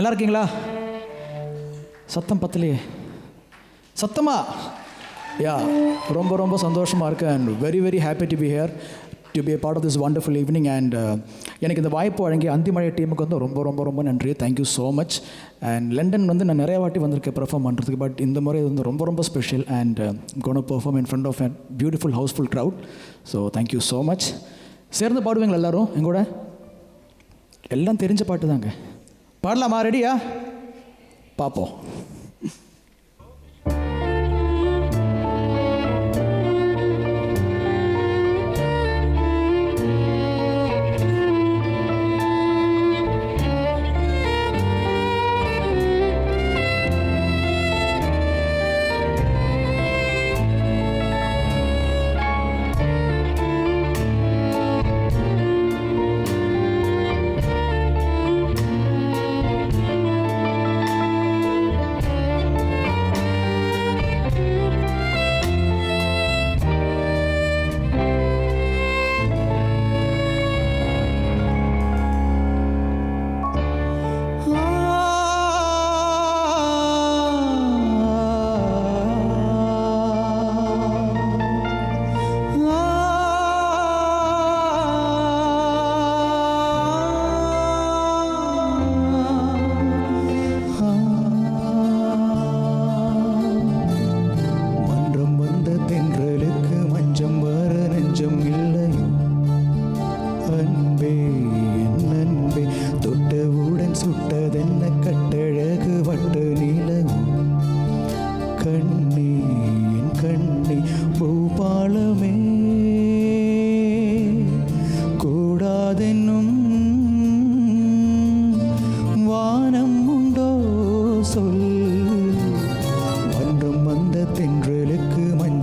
நல்லா இருக்கீங்களா சத்தம் பத்தலையே. சத்தமா? யா ரொம்ப ரொம்ப சந்தோஷமாக இருக்கு and very very happy to be here to be part of this wonderful evening and எனக்கு இந்த வாய்ப்பு வழங்கி அந்திமழை டீமுக்கு வந்து ரொம்ப ரொம்ப ரொம்ப நன்றி thank you so much and London வந்து நான் நிறைய வாட்டி வந்திருக்கேன் பெர்ஃபார்ம் பண்ணுறதுக்கு பட் இந்த முறை வந்து ரொம்ப ரொம்ப special and gonna perform in front of and beautiful housefull crowd so thank you so much சேர்ந்து பாடுவீங்களா எல்லாரும்? எங்கூட எல்லாம் தெரிஞ்ச பாட்டு தாங்க. பாடலாமா? ரெடியா பார்ப்போம்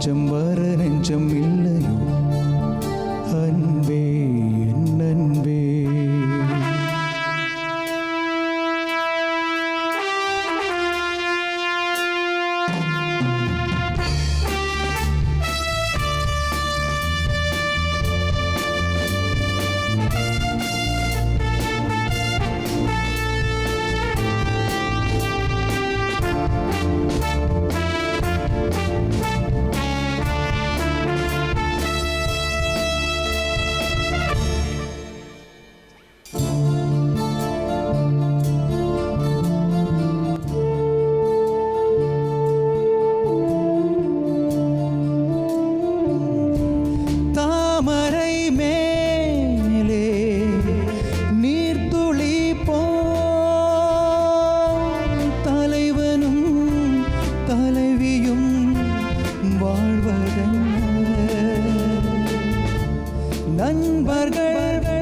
நெஞ்சம் வர நெஞ்சம் தலைவியும் வாழ்வதென்ன? நண்பர்கள்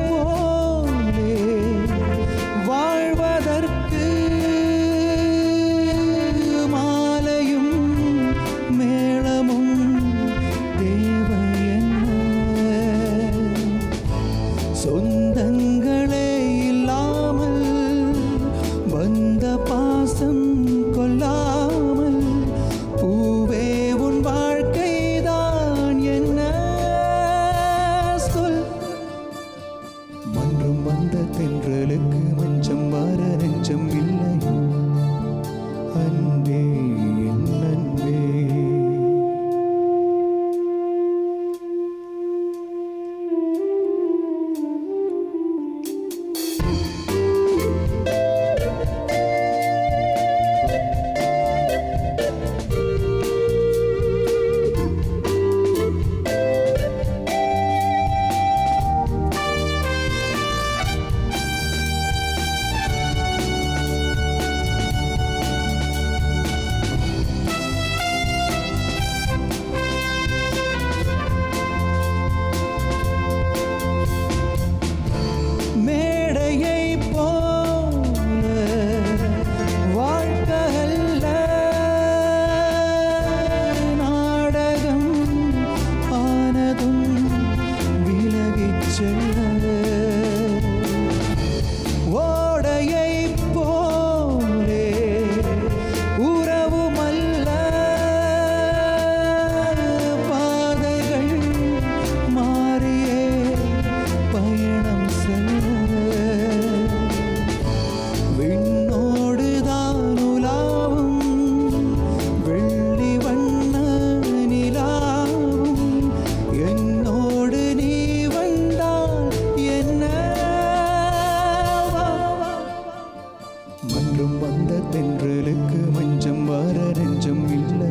தென்றலுக்கு மஞ்சம் வர நெஞ்சம் இல்லை.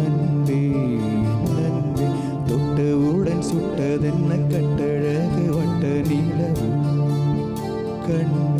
அன்பே அன்பே தொட்டவுடன் சுட்டதென்ன கட்டழகு வட்ட நீளம் கண்